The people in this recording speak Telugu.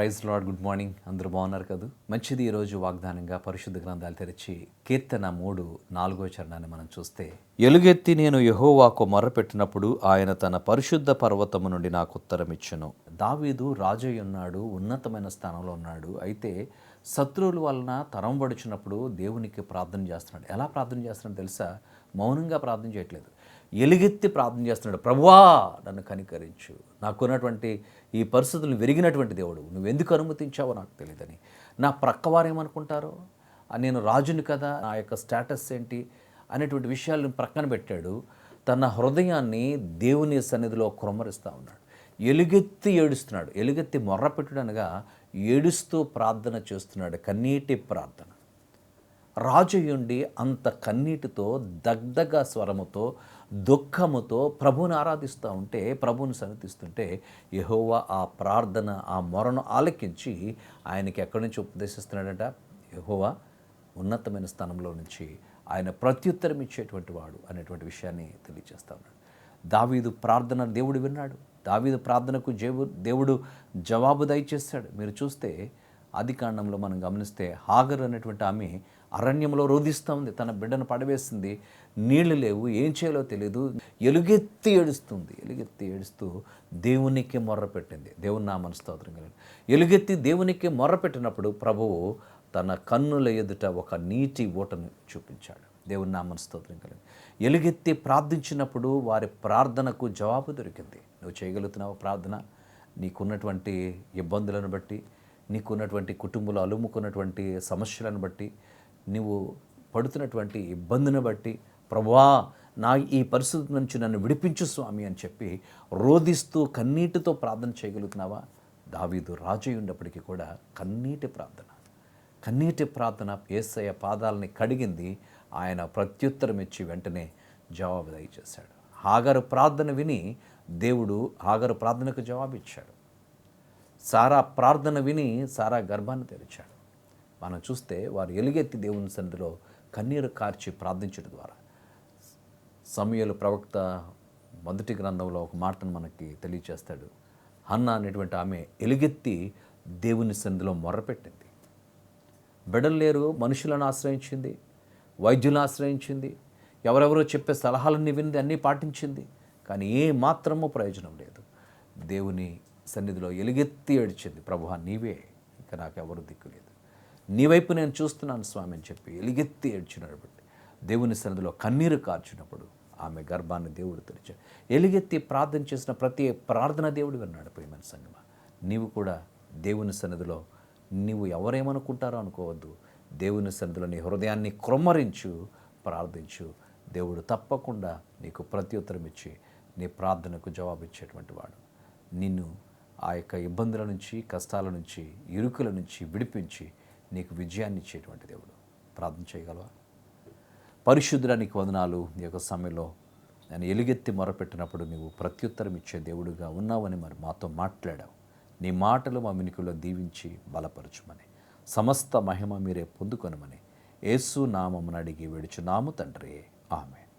Praise lord good morning. అందరూ బాగున్నారు కదా? మంచిది ఈరోజు వాగ్దానంగా పరిశుద్ధ గ్రంథాలు తెరిచి కీర్తన మూడు నాలుగో చరణాన్ని మనం చూస్తే ఎలుగెత్తి నేను యహోవాకు మొర్రపెట్టినప్పుడు ఆయన తన పరిశుద్ధ పర్వతము నుండి నాకు ఉత్తరం ఇచ్చును దావీదు రాజయ్య ఉన్నాడు ఉన్నతమైన స్థానంలో ఉన్నాడు. అయితే శత్రువుల వలన తరం పడుచున్నప్పుడు దేవునికి ప్రార్థన చేస్తున్నాడు. ఎలా ప్రార్థన చేస్తున్నాడు తెలుసా? మౌనంగా ప్రార్థన చేయట్లేదు. ఎలుగెత్తి ప్రార్థన చేస్తున్నాడు. ప్రభువా నన్ను కనికరించు. నాకున్నటువంటి ఈ పరిస్థితులు విరిగినటువంటి దేవుడు. నువ్వు ఎందుకు అనుమతించావో నాకు తెలియదని. నా ప్రక్కవారు ఏమనుకుంటారో నేను రాజుని కదా నా యొక్క స్టేటస్ ఏంటి? అనేటువంటి విషయాలను ప్రక్కన పెట్టాడు. తన హృదయాన్ని దేవుని సన్నిధిలో క్రొమ్మరిస్తూ ఉన్నాడు. ఎలుగెత్తి ఏడుస్తున్నాడు. ఎలుగెత్తి మొర్ర పెట్టుడనగా ఏడుస్తూ ప్రార్థన చేస్తున్నాడు. కన్నీటి ప్రార్థన. రాజయుండి అంత కన్నీటితో దగ్ధగ స్వరముతో దుఃఖముతో ప్రభుని ఆరాధిస్తూ ఉంటే ప్రభువుని సన్నిధిస్తుంటే యహోవా ఆ ప్రార్థన ఆ మొరను ఆలకించి ఆయనకి ఎక్కడి నుంచి ఉపదేశిస్తున్నాడట? యహోవా ఉన్నతమైన స్థానంలో నుంచి ఆయన ప్రత్యుత్తరం ఇచ్చేటువంటి వాడు అనేటువంటి విషయాన్ని తెలియజేస్తా ఉన్నాడు. దావీదు ప్రార్థన దేవుడు విన్నాడు. దావీదు ప్రార్థనకు జేవు దేవుడు జవాబు దయచేస్తాడు. మీరు చూస్తే ఆది కాండంలో మనం గమనిస్తే హాగర్ అనేటువంటి ఆమె అరణ్యంలో రోధిస్తూ ఉంది. తన బిడ్డను పడవేసింది. నీళ్ళు లేవు. ఏం చేయాలో తెలియదు ఎలుగెత్తి ఏడుస్తుంది. ఎలుగెత్తి ఏడుస్తూ దేవునికి మొర్ర పెట్టింది. దేవుని నా మనస్తోత్రం కలిగి. ఎలుగెత్తి దేవునికి మొర్ర పెట్టినప్పుడు ప్రభువు తన కన్నుల ఎదుట ఒక నీటి ఓటను చూపించాడు. దేవుని నా మనస్తోత్రం కలిగి. ఎలుగెత్తి ప్రార్థించినప్పుడు వారి ప్రార్థనకు జవాబు దొరికింది. నువ్వు చేయగలుగుతున్నావు ప్రార్థన? నీకున్నటువంటి ఇబ్బందులను బట్టి నీకున్నటువంటి కుటుంబంలో అలుముకున్నటువంటి సమస్యలను బట్టి నువ్వు పడుతున్నటువంటి ఇబ్బందిని బట్టి ప్రభా నా ఈ పరిస్థితి నుంచి నన్ను విడిపించు స్వామి అని చెప్పి రోధిస్తూ కన్నీటితో ప్రార్థన చేయగలుగుతున్నావా? దావీదు రాజు ఉన్నప్పటికీ కూడా కన్నీటి ప్రార్థన. కన్నీటి ప్రార్థన ఏసయ్య పాదాలని కడిగింది. ఆయన ప్రత్యుత్తరం ఇచ్చి వెంటనే జవాబు దయచేశాడు హాగరు ప్రార్థన విని దేవుడు హాగరు ప్రార్థనకు జవాబు ఇచ్చాడు సారా ప్రార్థన విని సారా గర్భాన్ని తెరిచాడు. మనం చూస్తే వారు ఎలుగెత్తి దేవుని సన్నిధిలో కన్నీరు కార్చి ప్రార్థించడం ద్వారా. సమయలు ప్రవక్త మొదటి గ్రంథంలో ఒక మాటను మనకి తెలియచేస్తాడు. హన్న అనేటువంటి ఆమె ఎలుగెత్తి దేవుని సన్నిధిలో మొర్రపెట్టింది. బిడలు లేరు మనుషులను ఆశ్రయించింది వైద్యులను ఆశ్రయించింది ఎవరెవరో చెప్పే సలహాలన్నీ వింది అన్నీ పాటించింది. కానీ ఏ మాత్రమూ ప్రయోజనం లేదు. దేవుని సన్నిధిలో ఎలుగెత్తి ఏడ్చింది. ప్రభువా నీవే ఇక నాకెవరు దిక్కు లేదు. నీ వైపు నేను చూస్తున్నాను స్వామి అని చెప్పి ఎలుగెత్తి ఏడ్చినాడు బట్టి దేవుని సన్నిధిలో కన్నీరు కార్చినప్పుడు ఆమె గర్భాన్ని దేవుడు తెరిచాడు. ఎలుగెత్తి ప్రార్థన చేసిన ప్రతి ప్రార్థన దేవుడు విన్నాడు ప్రియమైన సంగమ. నీవు కూడా దేవుని సన్నిధిలో నీవు ఎవరేమనుకుంటారో అనుకోవద్దు. దేవుని సన్నిధిలో నీ హృదయాన్ని క్రొమ్మరించు ప్రార్థించు. దేవుడు తప్పకుండా నీకు ప్రత్యుత్తరం ఇచ్చి నీ ప్రార్థనకు జవాబిచ్చేటువంటి వాడు. నిన్ను ఆ యొక్క ఇబ్బందుల నుంచి కష్టాల నుంచి ఇరుకుల నుంచి విడిపించి నీకు విజయాన్ని ఇచ్చేటువంటి దేవుడు. ప్రార్థన చేయగలవా? పరిశుద్ధుల నీకు వందనాలు. ఈ యొక్క సమయంలో నేను ఎలుగెత్తి మొరపెట్టినప్పుడు నీవు ప్రత్యుత్తరం ఇచ్చే దేవుడుగా ఉన్నావని మరి మాతో మాట్లాడావు. నీ మాటలు మా మినికుల్లో దీవించి బలపరచుమని సమస్త మహిమ మీరే పొందుకొనమని యేసు నామమును అడిగి విడుచున్నాము తండ్రి. ఆమె